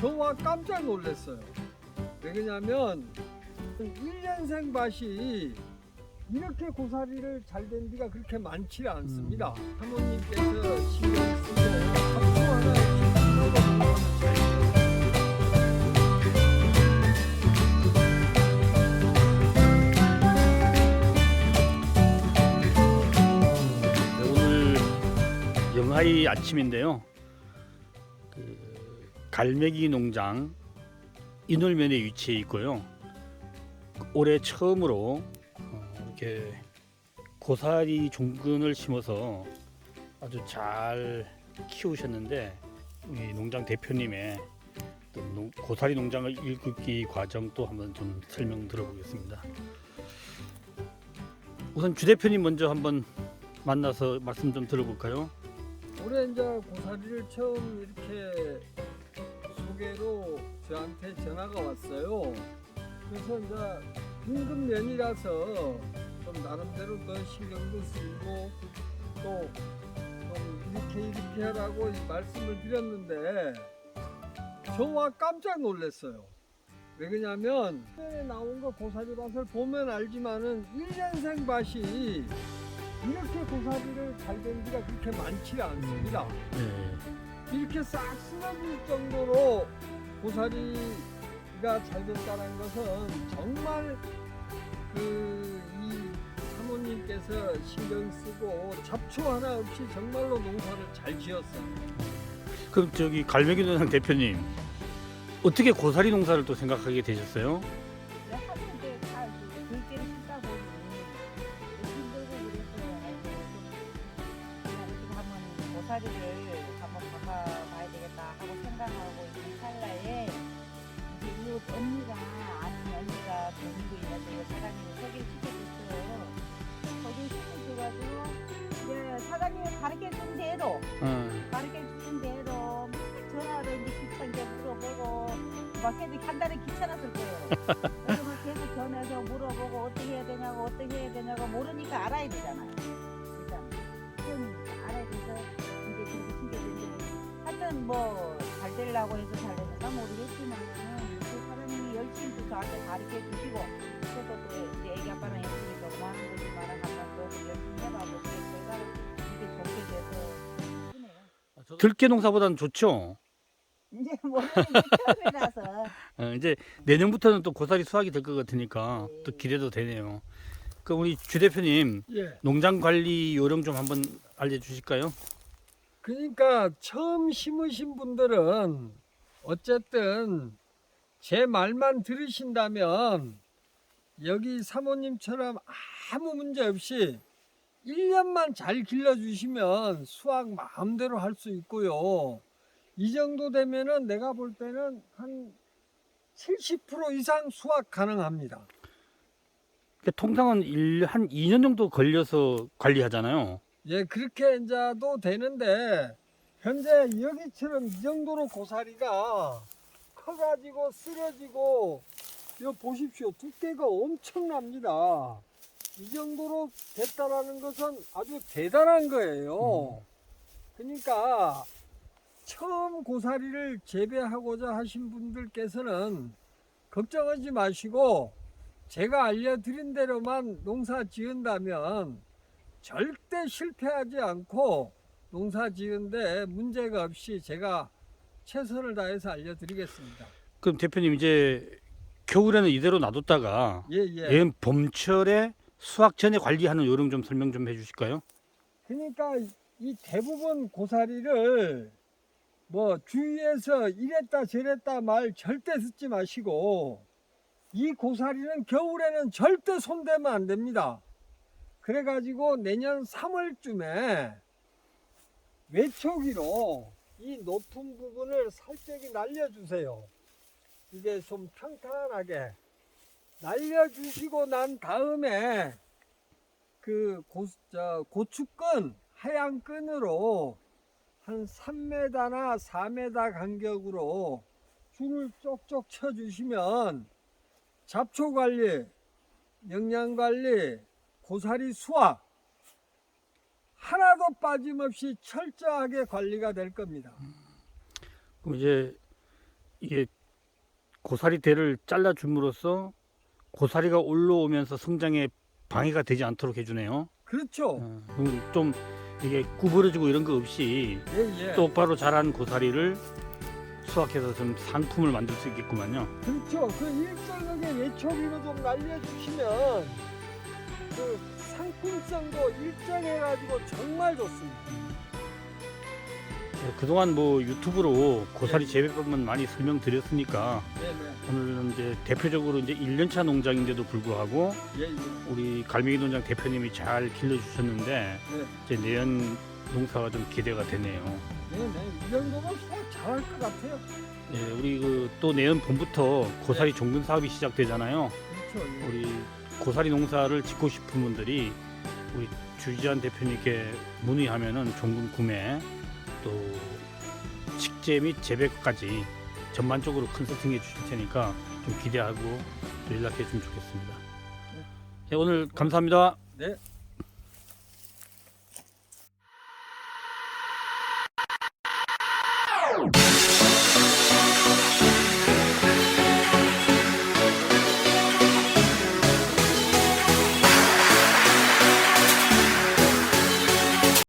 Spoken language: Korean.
저와 깜짝 놀랐어요. 왜 그러냐면 1년생 밭이 이렇게 고사리를 잘 된 데가 그렇게 많지 않습니다. 사모님께서 신경 쓰고 하나 잘 네, 오늘 영하의 아침인데요. 그 갈매기 농장 인월면에 위치해 있고요. 올해 처음으로 어, 이렇게 고사리 종근을 심어서 아주 잘 키우셨는데 우리 농장 대표님의 고사리 농장을 일굽기 과정도 한번 좀 설명 들어보겠습니다. 우선 주 대표님 먼저 한번 만나서 말씀 좀 들어볼까요? 올해 이제 고사리를 처음 이렇게 소개로 저한테 전화가 왔어요. 그래서 이제 빈금 면이라서 좀 나름대로 더 신경도 쓰이고 또좀 이렇게 이렇게 하라고 이 말씀을 드렸는데 저와 깜짝 놀랐어요. 왜 그러냐면 화면에 나온 거 고사리 밭을 보면 알지만은 1년생 밭이 이렇게 고사리를 잘된 데가 그렇게 많지 않습니다. 네. 이렇게 싹 쓰러질 정도로 고사리가 잘 됐다는 것은 정말 그 이 사모님께서 신경 쓰고 잡초 하나 없이 정말로 농사를 잘 지었어요. 그럼 저기 갈매기 농장 대표님 어떻게 고사리 농사를 또 생각하게 되셨어요? 하는데 다 들깨를 쓰다 보니 힘들고 그래서 아이고 한번 고사리를 한번 바꿔봐 언니가 아는 언니가 돈도 있는데 이 사장님이 소개를 시켜줬어요. 소개를 시켜줘가지고 이제 사장님이 가르쳐준 대로 어, 가르쳐준 대로 막 전화를 이제 귀찮게 물어보고 막 걔들이 한 달에 귀찮았을 거예요. 그래서 막 계속 전화해서 물어보고 어떻게 해야 되냐고 어떻게 해야 되냐고 모르니까 알아야 되잖아요. 일단 좀 알아야 돼서 이제 그렇게 신경들이 하여튼 뭐 잘 되려고 해서 잘 되는가 모르겠지만 열심히 또 저한테 가르쳐 주시고 저도 또 이제 애기 아빠랑 열심히 너무 하는 거지만 한번 또 열심히 해봐보고 결과를 이게 좋게 돼서 그네요. 들깨 농사보다는 좋죠. 이제 게 처음이라서 어, 이제 내년부터는 또 고사리 수확이 될 것 같으니까 네. 또 기대도 되네요. 그 우리 주 대표님 예. 농장 관리 요령 좀 한번 알려주실까요? 그러니까 처음 심으신 분들은 어쨌든 제 말만 들으신다면 여기 사모님처럼 아무 문제 없이 1년만 잘 길러주시면 수확 마음대로 할 수 있고요. 이 정도 되면은 내가 볼 때는 한 70% 이상 수확 가능합니다. 그러니까 통상은 일, 한 2년 정도 걸려서 관리하잖아요. 예, 그렇게 이제도 되는데 현재 여기처럼 이 정도로 고사리가 커가지고 쓰러지고 이거 보십시오 두께가 엄청납니다. 이 정도로 됐다라는 것은 아주 대단한 거예요. 그러니까 처음 고사리를 재배하고자 하신 분들께서는 걱정하지 마시고 제가 알려드린 대로만 농사 지은다면 절대 실패하지 않고 농사 지은데 문제가 없이 제가 최선을 다해서 알려드리겠습니다. 그럼 대표님 이제 겨울에는 이대로 놔뒀다가 예, 예. 얘는 봄철에 수확 전에 관리하는 요령 좀 설명 좀 해주실까요? 그러니까 이 대부분 고사리를 뭐 주위에서 이랬다 저랬다 말 절대 듣지 마시고 이 고사리는 겨울에는 절대 손대면 안 됩니다. 그래가지고 내년 3월쯤에 외초기로 이 높은 부분을 살짝이 날려주세요. 이게 좀 평탄하게 날려주시고 난 다음에 그 고, 저, 고추끈 하얀 끈으로 한 3m나 4m 간격으로 줄을 쪽쪽 쳐주시면 잡초 관리, 영양 관리, 고사리 수확 하나도 빠짐없이 철저하게 관리가 될 겁니다. 그럼 이제 이게 고사리 대를 잘라 줌으로써 고사리가 올라오면서 성장에 방해가 되지 않도록 해주네요. 그렇죠. 어, 그럼 좀 이게 구부러지고 이런 거 없이 예, 예. 똑바로 자란 고사리를 수확해서 좀 상품을 만들 수 있겠구만요. 그렇죠. 그 일정하게 외초기로 좀 날려주시면 그 상품성도 일정해가지고 정말 좋습니다. 예, 그동안 뭐 유튜브로 고사리 재배법만 많이 설명드렸으니까 네네. 오늘은 이제 대표적으로 이제 1년차 농장인데도 불구하고 예, 예. 우리 갈매기 농장 대표님이 잘 길러주셨는데 네. 이제 내년 농사가 좀 기대가 되네요. 네네. 이 정도면 잘할 것 같아요. 예, 우리 그 또 내년 봄부터 고사리 종근 사업이 시작되잖아요. 그렇죠. 예. 우리 고사리 농사를 짓고 싶은 분들이 우리 주지한 대표님께 문의하면은 종근 구매 또 식재 및 재배까지 전반적으로 컨설팅해 주실 테니까 좀 기대하고 또 연락해 주면 좋겠습니다. 네, 오늘 감사합니다. 네.